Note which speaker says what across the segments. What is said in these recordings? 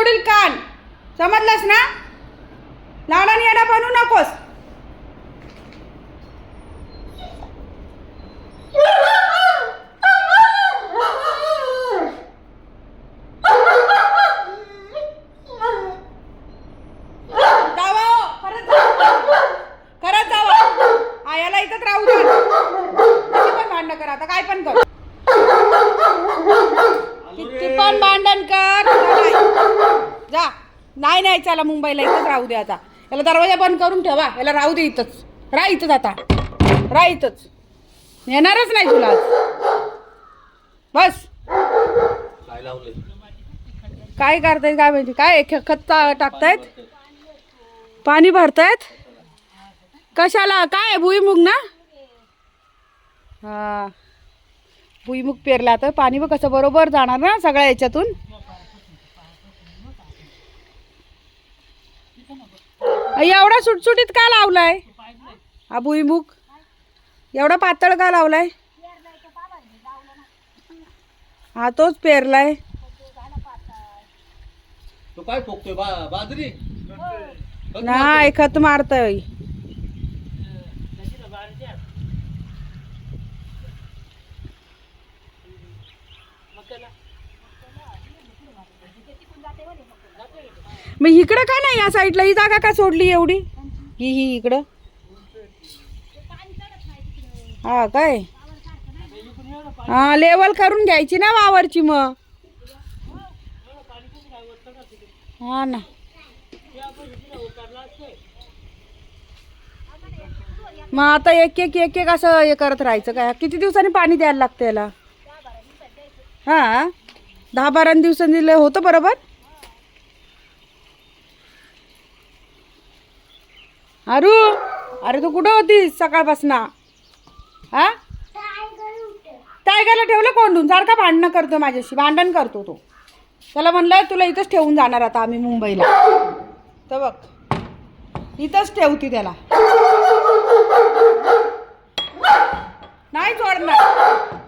Speaker 1: सोडील कान. समजलंस ना? लाडाने येडा बनू नकोस जावा हो, खरंच जावा. खरंच जावा आयाला इथंच राहू दे किती पण भांडण कर आता काय पण कर किती पण भांडण कर नाही. जा नाही याला चला मुंबईला इथंच राहू दे आता. याला दरवाजा बंद करून ठेवा. याला राहू दे इथंच. राह इथंच आता. राह इथंच. येणारच नाही तुला बस.
Speaker 2: काय
Speaker 1: काय करतायत काय माहिती काय ख- खत टाकतायत? पाणी भरतायत? कशाला? काय भुईमुग ना? हा. भुईमुग पेरला तर पाणी बघ कसं बरोबर जाणार ना सगळ्या याच्यातून? एवढा सुटसुटीत का लावलाय? हा भुईमुग एवढा पातळ का लावलाय? हा तोच पेरलाय.
Speaker 2: तो काय ठोकतोय? बा बाजरी?
Speaker 1: नाही खत मारतय. मग इकडं का नाही या साईडला? ही जागा का सोडली एवढी? ही ही इकडं. हा काय? हा लेवल करून घ्यायची ना वावरची मग. हा ना. मग आता एक एक एक एक असं हे करत राहायचं काय किती दिवसांनी पाणी द्यायला लागतं याला? हा. दहा बारा दिवसांनी दिलं होतं बरोबर? अरू अरे तू कुठं होतीस सकाळपासून? हा? टायगरला ठेवलं कोंडून? सारखा भांडणं करतो माझ्याशी भांडण करतो तो. त्याला म्हणलं तुला इथंच ठेवून जाणार आता आम्ही मुंबईला. तर बघ इथंच ठेवती त्याला. नाही सोडणार.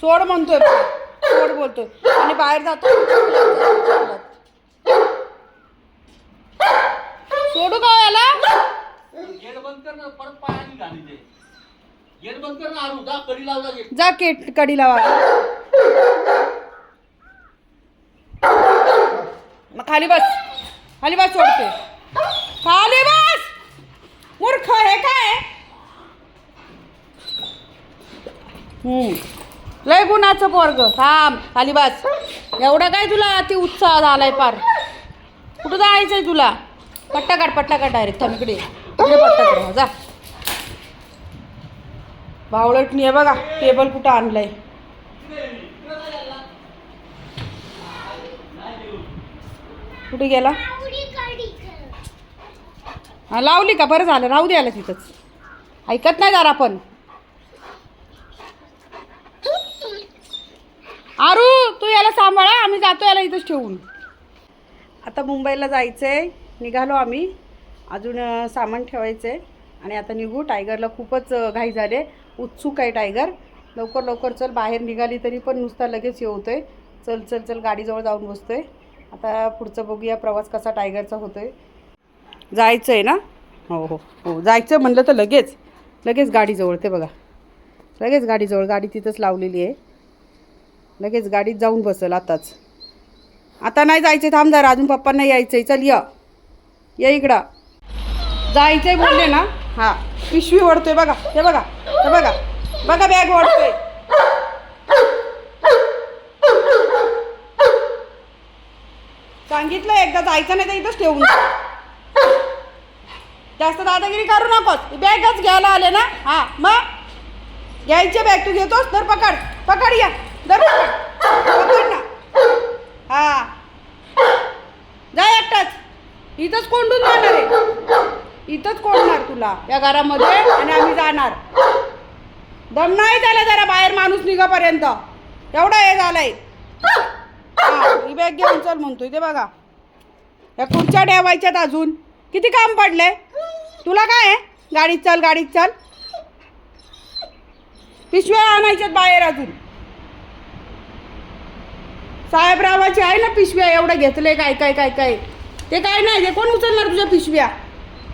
Speaker 1: सोड म्हणतोय. सोड बोलतोय. आणि बाहेर जातो. सोडू का याला?
Speaker 2: गेट बंद कर ना परत पायाने घाली ते गेट बंद कर ना आरू जा कडी लावला गेट.
Speaker 1: जा केट कडी लावा. मग खाली बस. खाली बस सोडते. खाली बस! मूर्ख हे काय? हम्म. लय गुणाचं पोरग. थांब आली बस. एवढा काय तुला अति उत्साह झालाय पार? कुठं जायचंय तुला? पट्टा काढ पट्टा काढ डायरेक्ट थांब इकडे. इकडे पट्टा काढ जा. बावळटणी आहे बघा. टेबल कुठं आणलंय? कुठे गेला? लावली का? बरं झालं. राहू द्यायला तिथंच. ऐकत नाही जरा आपण आरू तू याला सांभाळा आम्ही जातो याला इथंच ठेवून. आता मुंबईला जायचं आहे निघालो आम्ही. अजून सामान ठेवायचं आहे आणि आता निघू. टायगरला खूपच घाई झाले उत्सुक आहे टायगर. लवकर लवकर चल. बाहेर निघाली तरी पण नुसता लगेच येवतोय चल चल चल. गाडीजवळ जाऊन बसतोय. आता पुढचं बघूया प्रवास कसा टायगरचा होतोय. जायचं आहे ना? हो हो हो. जायचं म्हणलं तर लगेच. लगेच गाडीजवळ. ते बघा. लगेच गाडीजवळ. गाडी तिथंच लावलेली आहे. लगेच गाडीत जाऊन बसल आताच. आता नाही जायचं थांब जरा अजून पप्पांना यायचं आहे चल या. ये इकडं. जायचंय बोलले ना? हां. पिशवी ओढतोय बघा हे बघा हे बघा. बघा बॅग ओढतोय. सांगितलं एकदा जायचं नाही तर इथंच ठेवून. जास्त दादागिरी करू नकोस. बॅगच घ्यायला आले ना? हां मग? घ्यायचे बॅग तू घेतोस? तर पकड. पकड या. दर ना हा. जा एकटाच. इथंच कोंडून जाणार आहे. इथंच कोंडणार तुला या घरामध्ये आणि आम्ही जाणार. दम नाही त्याला जरा बाहेर माणूस निघापर्यंत. एवढा हे झालंय. ही बॅग घेऊन चल म्हणतो ते बघा. या खुर्च्या ठेवायच्यात अजून. किती काम पडले? तुला काय आहे? गाडीत चल गाडीत चल. पिशव्या आणायच्यात बाहेर अजून. साहेबरावाची आहे ना पिशव्या? एवढं घेतले काय काय काय काय? ते काय नाही ते कोण उचलणार तुझ्या पिशव्या?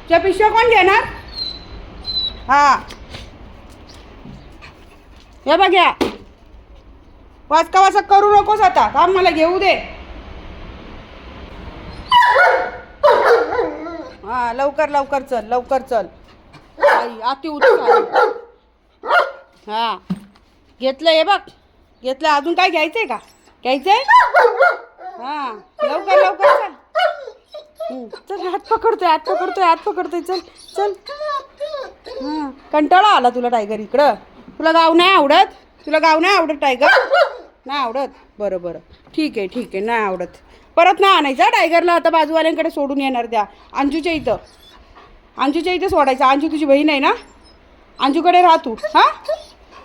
Speaker 1: तुझ्या पिशव्या कोण घेणार? हा. हे बघ या. वाचका वाचक करू नकोस आता. काम मला घेऊ दे. हा लवकर लवकर चल लवकर चल. आई अति उत्साह हा. घेतलं हे बघ. घेतलं अजून काय घ्यायचं आहे का? घ्यायचंय हा लवकर लवकर चल. चल हात पकडतोय हात पकडतोय हात पकडतोय. चल चल. कंटाळा आला तुला टायगर इकडं. तुला गाव नाही आवडत? तुला गाव नाही आवडत टायगर नाही आवडत? बरं बरं. ठीक आहे ठीक आहे नाही आवडत. परत नाही आणायचा टायगरला आता बाजूवाल्यांकडे सोडून येणार त्या. अंजूच्या इथं. अंजूच्या इथं सोडायचं. अंजू तुझी बहीण आहे ना? अंजूकडे राहा तू. हां?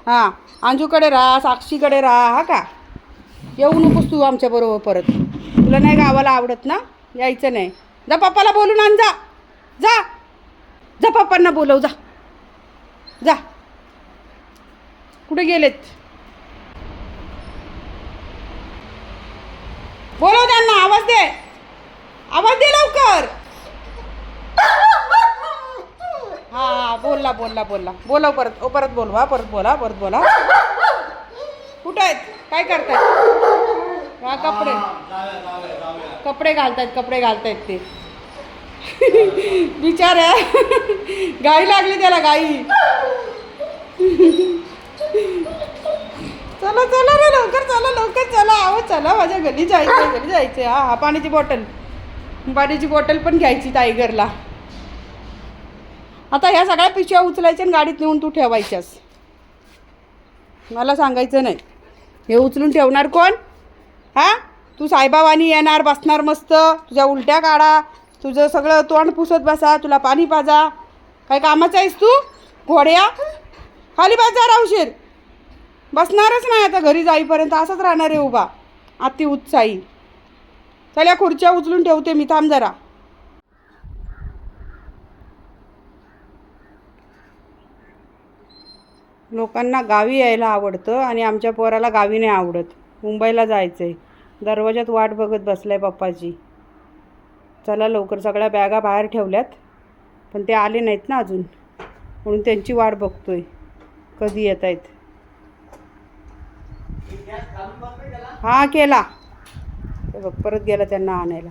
Speaker 1: हां अंजूकडे राहा साक्षीकडे राहा हा का? येऊ नकोस तू आमच्याबरोबर परत. तुला नाही गावाला आवडत ना? यायचं नाही. जा पप्पाला बोलून आण जा. जा. जा पप्पांना बोलव जा. जा. कुठे गेलेत? बोलव त्यांना आवाज दे. आवाज दे लवकर. हा बोलला बोलला बोलला. बोलव परत. ओ परत बोलवा परत बोला परत बोला. कुठं आहेत? काय करतायत? हा कपडे. कपडे घालतायत कपडे घालतायत ते. विचार गाई लागली त्याला गाई. चला चला रे लवकर चला लवकर चला. आहो चला माझ्या घरी जायचं घरी जायचं हा हा पाण्याची बॉटल. पाण्याची बॉटल पण घ्यायची टायगरला. आता ह्या सगळ्या पिशव्या उचलायच्या आणि गाडीत नेऊन तू ठेवायच्यास. मला सांगायचं नाही. हे उचलून ठेवणार कोण? हा? तू साईबाबानी येणार बसणार मस्त. तुझ्या उलट्या काढा. तुझं सगळं तोंड पुसत बसा. तुला पाणी पाजा. काय कामाचं आहेस तू? घोड्या? खाली पाजा रावशीर. बसणारच नाही आता घरी जाईपर्यंत. असंच राहणार आहे उभा. अति उत्साही. चल खुर्च्या उचलून ठेवते. मी थांब जरा. लोकांना गावी यायला आवडतं आणि आमच्या पोराला गावी नाही आवडत. मुंबईला जायचं आहे दरवाजात वाट बघत बसलाय पप्पाची चला लवकर सगळ्या बॅगा बाहेर ठेवल्यात. पण ते आले नाहीत ना अजून. म्हणून त्यांची वाट बघतोय. कधी येत आहेत? हा केला. बघ परत गेला त्यांना आणायला.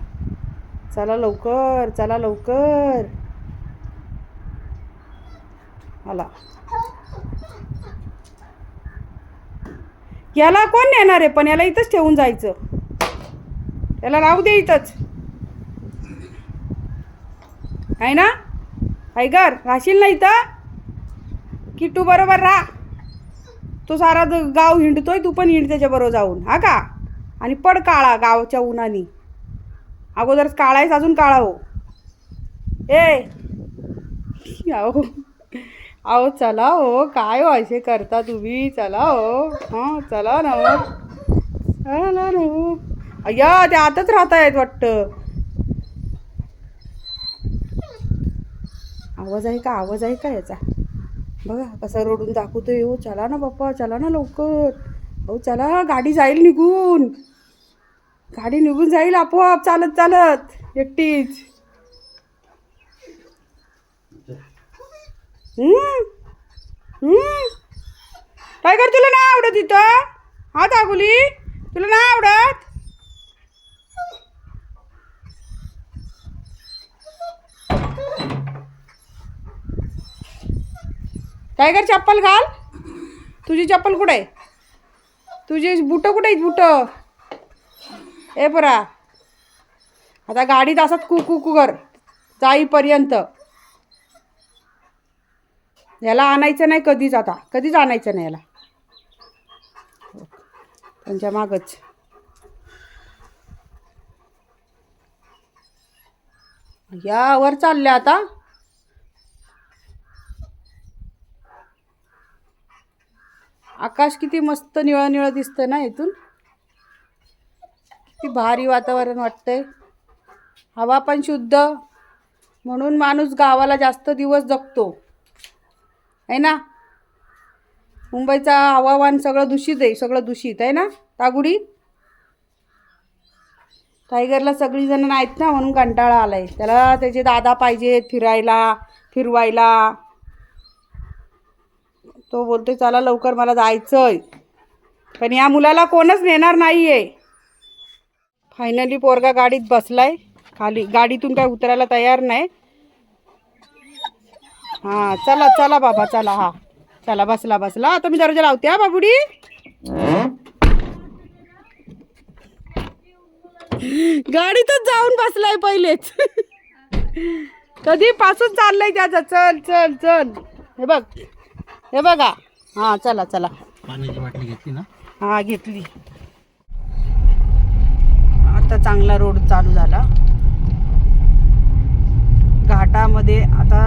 Speaker 1: चला लवकर चला लवकर. आला. याला कोण नेणार आहे? पण याला इथंच ठेवून जायचं. याला राहू दे इथंच. आहे ना? टायगर राहशील ना इथं? किट्टू बरोबर राहा. तो सारा गाव हिंडतोय तू पण हिंड त्याच्याबरोबर जाऊन. हा का? आणि पड काळा गावच्या उन्हानी. अगोदरच काळा आहेस अजून काळा हो. ए! अहो चला हो काय व्हायचे असे करता तुम्ही? चला हो. हां चला ना हो. चला ना हो. अय्या ते आताच राहत आहेत वाटतं. आवाज आहे का? आवाज आहे का याचा? बघा कसा रोडून दाखवतोय हो. चला ना बाप्पा चला ना लवकर. हो चला गाडी जाईल निघून. गाडी निघून जाईल आपोआप चालत चालत. एकटीच. टायगर तुला नाही आवडत इथं? हा दागुली? तुला नाही आवडत? टायगर चप्पल घाल. तुझी चप्पल कुठे आहे? तुझी बुटं कुठे आहेत बुटं? ए बरा आता गाडीत असत कुकू कू कर. जाईपर्यंत. याला आणायचं नाही कधीच आता. कधीच आणायचं नाही याला. त्यांच्या मागच. यावर चालल्या आता. आकाश किती मस्त निळं निळं दिसतं ना इथून. किती भारी वातावरण वाटतंय. हवा पण शुद्ध. म्हणून माणूस गावाला जास्त दिवस जगतो. आहे ना? मुंबईचा हवामान सगळं दूषित आहे सगळं दूषित आहे ना? तागुडी? टायगरला सगळीजणं नाहीत ना म्हणून कंटाळा आला आहे त्याला त्याचे दादा पाहिजेत फिरायला फिरवायला. तो बोलतोय चला लवकर मला जायचंय. पण या मुलाला कोणच नेणार आहे फायनली पोरगा गाडीत बसलाय. खाली गाडीतून काय उतरायला तयार नाही. हा चला चला बाबा चला हा. चला बसला बसला. आता मी दरवाजा लावते हा बाबुडी. गाडीतच जाऊन बसलाय पहिलेच. कधीपासून चाललंय त्याचं? चल चल चल. हे बघ. हे बघा. हा चला चला.
Speaker 2: पाण्याची बाटली घेतली ना?
Speaker 1: हा घेतली. आता चांगला रोड चालू झाला. घाटामध्ये आता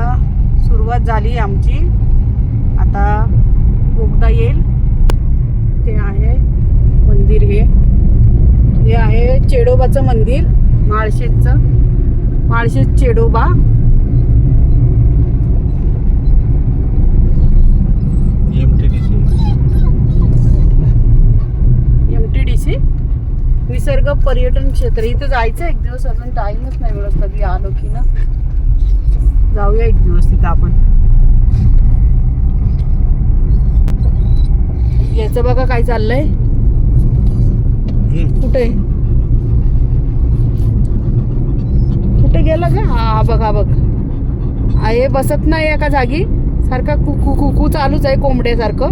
Speaker 1: सुरुवात झाली आमची. आता बोगदा येईल. ते आहे मंदिर हे. हे आहे चेडोबाचं मंदिर माळशेजचं. माळशेज चेडोबा. निसर्ग पर्यटन क्षेत्र. इथं जायचं एक दिवस अजून टाईमच नाही मिळत कधी आलो की ना. जाऊया एक दिवस तिथं आपण. याचं बघा काय चाललंय. कुठे? कुठे गेला का हा बघा बघ. आहे बसत नाही एका जागी. सारखा कुकू कुकू चालूच आहे कोंबड्यासारखं.